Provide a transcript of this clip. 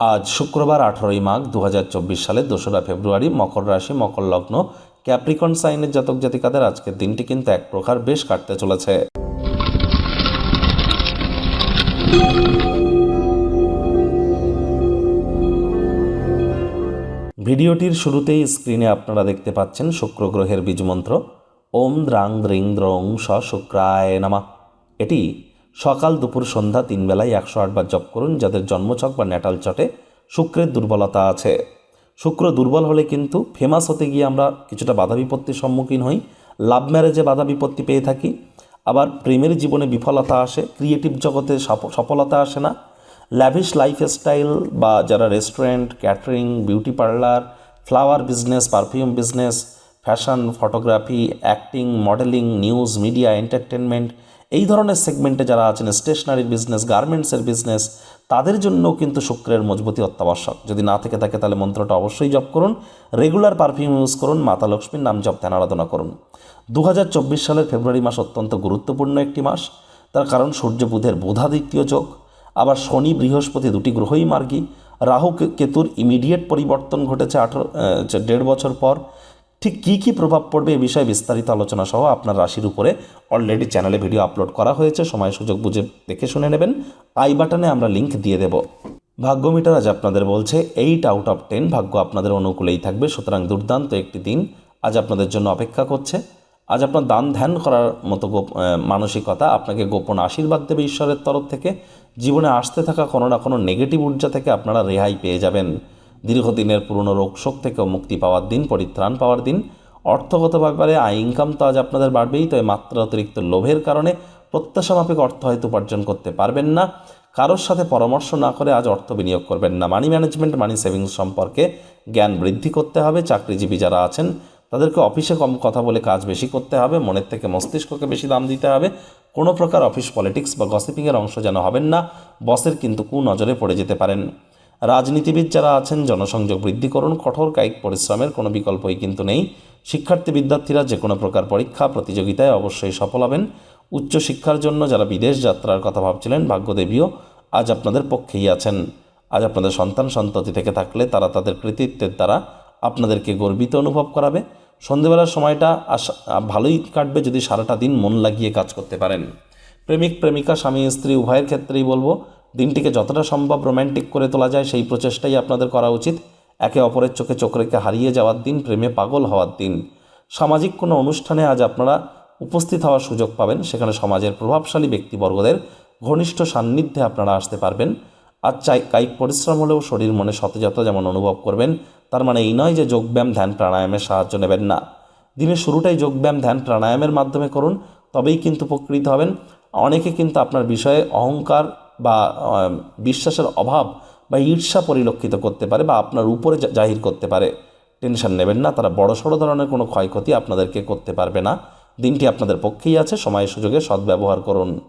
আজ শুক্রবার আঠারোই মাঘ দু সালের দোসরা ফেব্রুয়ারি মকর রাশি, মকর লগ্ন, ক্যাপ্রিকন সাইনের জাতক জাতিকাদের আজকের দিনটি কিন্তু এক প্রকার বেশ কাটতে চলেছে। ভিডিওটির শুরুতেই স্ক্রিনে আপনারা দেখতে পাচ্ছেন শুক্র গ্রহের বীজমন্ত্র ওম দ্রাং দ্রিং দ্রং স শুক্রায় নামা। এটি সকাল দুপুর সন্ধ্যা তিন বেলায় একশো আটবার জপ করুন, যাদের জন্মছক বা ন্যাটাল চটে শুক্রের দুর্বলতা আছে। শুক্র দুর্বল হলে কিন্তু ফেমাস হতে গিয়ে আমরা কিছুটা বাধা বিপত্তির সম্মুখীন হই লাভ ম্যারেজে বাধা বিপত্তি পেয়ে থাকি। আবার প্রেমের জীবনে বিফলতা আসে ক্রিয়েটিভ জগতে সফ- সফলতা আসে না। ল্যাভিশ লাইফস্টাইল বা যারা restaurant catering beauty parlour flower business perfume business fashion photography acting modelling news media entertainment ধরনের সেগমেন্টে যারা আছেন স্টেশনারি বিজনেস গার্মেন্টসের বিজনেস তাদের জন্য কিন্তু শুক্রের মজবুতি অত্যাবশ্যক। যদি না থেকে থাকে, তাহলে মন্ত্রটা অবশ্যই জপ করুন। রেগুলার পারফিউম ইউজ করুন মাতা লক্ষ্মীর নাম জপ ধ্যান আরাধনা করুন। দু হাজার চব্বিশ সালের ফেব্রুয়ারি মাস অত্যন্ত গুরুত্বপূর্ণ একটি মাস। তার কারণ সূর্য বুধের বোধাদিত্য যোগ, আবার শনি বৃহস্পতি দুটি গ্রহই মার্গী। রাহু কেতুর ইমিডিয়েট পরিবর্তন ঘটেছে আঠারো দেড় বছর পর। ঠিক কী কী প্রভাব পড়বে এ বিষয়ে বিস্তারিত আলোচনা সহ আপনার রাশির উপরে অলরেডি চ্যানেলে ভিডিও আপলোড করা হয়েছে, সময় সুযোগ বুঝে দেখে শুনে নেবেন। আই বাটনে আমরা লিংক দিয়ে দেব। ভাগ্য মিটার আজ আপনাদের বলছে এইট আউট অফ টেন ভাগ্য আপনাদের অনুকূলেই থাকবে, সুতরাং দুর্দান্ত একটি দিন আজ আপনাদের জন্য অপেক্ষা করছে। আজ আপনার দান ধ্যান করার মতো গোপ মানসিকতা আপনাকে গোপন আশীর্বাদ দেবে ঈশ্বরের তরফ থেকে। জীবনে আসতে থাকা কোনো না কোনো নেগেটিভ ঊর্জা থেকে আপনারা রেহাই পেয়ে যাবেন। দীর্ঘদিনের পুরনো রোগ শোক থেকেও মুক্তি পাওয়ার দিন, পরিত্রাণ পাওয়ার দিন। অর্থগত ব্যাপারে আয় ইনকাম তো আজ আপনাদের বাড়বেই, তবে মাত্রা অতিরিক্ত লোভের কারণে প্রত্যাশা মাফিক অর্থ হয়তো উপার্জন করতে পারবেন না। কারোর সাথে পরামর্শ না করে আজ অর্থ বিনিয়োগ করবেন না। মানি ম্যানেজমেন্ট মানি সেভিংস সম্পর্কে জ্ঞান বৃদ্ধি করতে হবে। চাকরিজীবী যারা আছেন, তাদেরকে অফিসে কম কথা বলে কাজ বেশি করতে হবে। মনের থেকে মস্তিষ্ককে বেশি দাম দিতে হবে। কোনো প্রকার অফিস পলিটিক্স বা গসিপিংয়ের অংশ যেন হবেন না। বসের কিন্তু কুনজরে পড়ে যেতে পারেন। রাজনীতিবিদ যারা আছেন, জনসংযোগ বৃদ্ধি করুন কঠোর কায়িক পরিশ্রমের কোনো বিকল্পই কিন্তু নেই। শিক্ষার্থী বিদ্যার্থীরা যে কোনো প্রকার পরীক্ষা, প্রতিযোগিতায় অবশ্যই সফল হবেন। উচ্চশিক্ষার জন্য যারা বিদেশ যাত্রার কথা ভাবছিলেন, ভাগ্যদেবীও আজ আপনাদের পক্ষেই আছেন। আজ আপনাদের সন্তান সন্ততি থেকে থাকলে তারা তাদের কৃতিত্বের দ্বারা আপনাদেরকে গর্বিত অনুভব করাবে। সন্ধেবেলার সময়টা আশা, ভালোই কাটবে যদি সারাটা দিন মন লাগিয়ে কাজ করতে পারেন। প্রেমিক, প্রেমিকা, স্বামী, স্ত্রী, উভয়ের ক্ষেত্রেই বলব দিনটিকে যতটা সম্ভব রোম্যান্টিক করে তোলা যায়, সেই প্রচেষ্টাই আপনাদের করা উচিত। একে অপরের চোখে চোখ রেখে হারিয়ে যাওয়ার দিন, প্রেমে পাগল হওয়ার দিন। সামাজিক কোনো অনুষ্ঠানে আজ আপনারা উপস্থিত হওয়ার সুযোগ পাবেন। সেখানে সমাজের প্রভাবশালী ব্যক্তিবর্গদের ঘনিষ্ঠ সান্নিধ্যে আপনারা আসতে পারবেন। আর চাই, কায়িক পরিশ্রম হলেও শরীর মনে সতেজতা যেমন অনুভব করবেন, তার মানে এই নয় যে যোগব্যায়াম, ধ্যান, প্রাণায়ামের সাহায্য নেবেন না। দিনের শুরুটাই যোগব্যায়াম, ধ্যান, প্রাণায়ামের মাধ্যমে করুন, তবেই কিন্তু উপকৃত হবেন। অনেকে কিন্তু আপনার বিষয়ে অহংকার বা বিশ্বাসের অভাব বা ঈর্ষা পরিলক্ষিত করতে পারে বা আপনার উপরে জাহির করতে পারে। টেনশন নেবেন না, তারা বড় সড়ো ধরনের কোনো ক্ষয়ক্ষতি আপনাদেরকে করতে পারবে না। দিনটি আপনাদের পক্ষেই আছে, সময় সুযোগে সদ্ব্যবহার করুন।